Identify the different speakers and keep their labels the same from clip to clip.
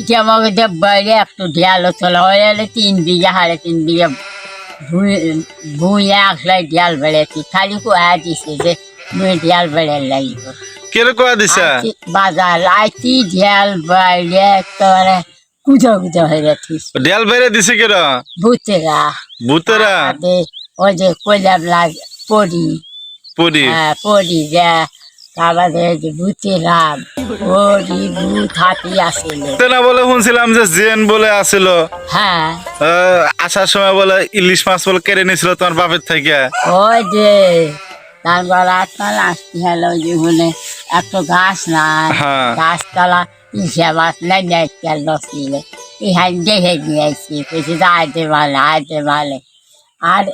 Speaker 1: এটা আমাকে যে বাইরে একটু ঢেয়ালো চলে হয়ে গেলে তিন বিঘা সাড়ে তিন বিঘা ভুঁয়ে আসলে ঢেয়াল বেড়েছি। খালি কোয়া দিছে যে মুই ঢেয়াল বেড়ে লাগিব
Speaker 2: কেরে কয়া দিছা?
Speaker 1: বাজার আইছি ঢেয়াল বাইরে একেবারে কুজো কুজো হয়ে গেছিস
Speaker 2: ডেল বেড়ে দিছে কেরা?
Speaker 1: ভূতেরা।
Speaker 2: ভূতেরা?
Speaker 1: ওই যে কইলাম লাগ পড়ি হ্যাঁ পড়ি যে আমাদের যে ভূতেরা ভূত হাতি আসিল।
Speaker 2: তেনা বলে শুনছিলাম যে জেন বলে আসিল।
Speaker 1: হ্যাঁ।
Speaker 2: আসার সময় বলে ইলিশ মাছ বলে কেড়ে নিছিল তোমার বাপের থেকে।
Speaker 1: ওই যে তারপর আপনার আসতে হলো জীবনে একটা গাছ নাই
Speaker 2: হ্যাঁ।
Speaker 1: গাছতলা ইসে মাছ নাই নাই কেন ছিল দেখে নিয়েছি কিছু আইতে ভালো আইতে ভালো আর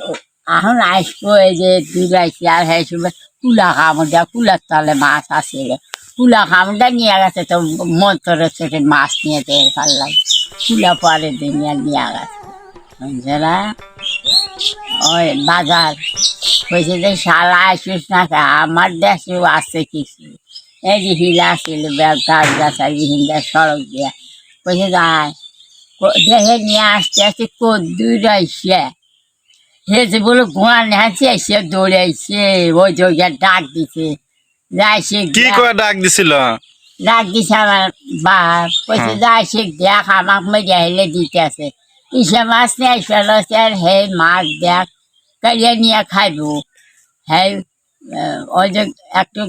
Speaker 1: এখন আসব এই যে দুলাইছি আর সময় কুলা কামড়া কুলার তলে মাছ আসছিল কুলা কামড়া নিয়ে গেছে তো মন্ত্রের ছোট মাছ নিয়ে তেল পারলাম কুলা পরে দিনিয়া নিয়ে গেছে। ওই বাজার হয়েছে যে শালা আসিস না? আমার দেশেও আছে কিছু। এই যে হিলা ছিল গাছ গাছ আর হিন্দা সড়ক দিয়া। কইছে যায় দেখে নিয়ে আসতে আসতে কদ্দুর আইসে। হে যে বলে নেহাছে দৌড়াইছে ওই ডাক দিছে। যাইছে
Speaker 2: কি কয়া ডাক দিছিল?
Speaker 1: ডাক দিছে আমার বাপ কইছে
Speaker 2: হ্যাঁ।
Speaker 1: যাইছে দেখ আমাক হেলে দিতে আছে। ইসে মাছ নিয়ে হে মাছ দেখ কালিয়ে নিয়ে খাইব। হে ওই যে একটু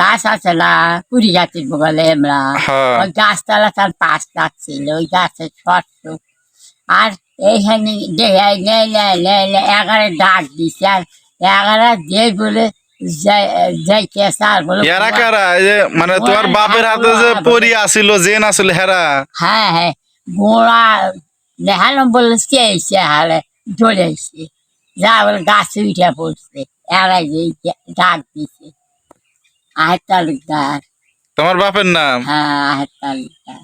Speaker 1: গাছ আছে না কুড়ি গাছের বগলে আমরা
Speaker 2: হ্যাঁ।
Speaker 1: ওই গাছতলা তার পাশ লাগছিল ওই গাছের শর্ত আর এইখানে এগারো ডাক দিছে আর এগারো যে বলে
Speaker 2: এরা কারা? মানে তোমার বাপের হাতে যে পরি আসিল জেন আসিল হেরা?
Speaker 1: হ্যাঁ হ্যাঁ। গোড়া দেখানো বলে এসছে যা বলে গাছে উঠে পড়ছে এরাই যে ডাক দিছে। আহের তালুকদার
Speaker 2: তোমার বাপের নাম?
Speaker 1: হ্যাঁ আহের তালুকদার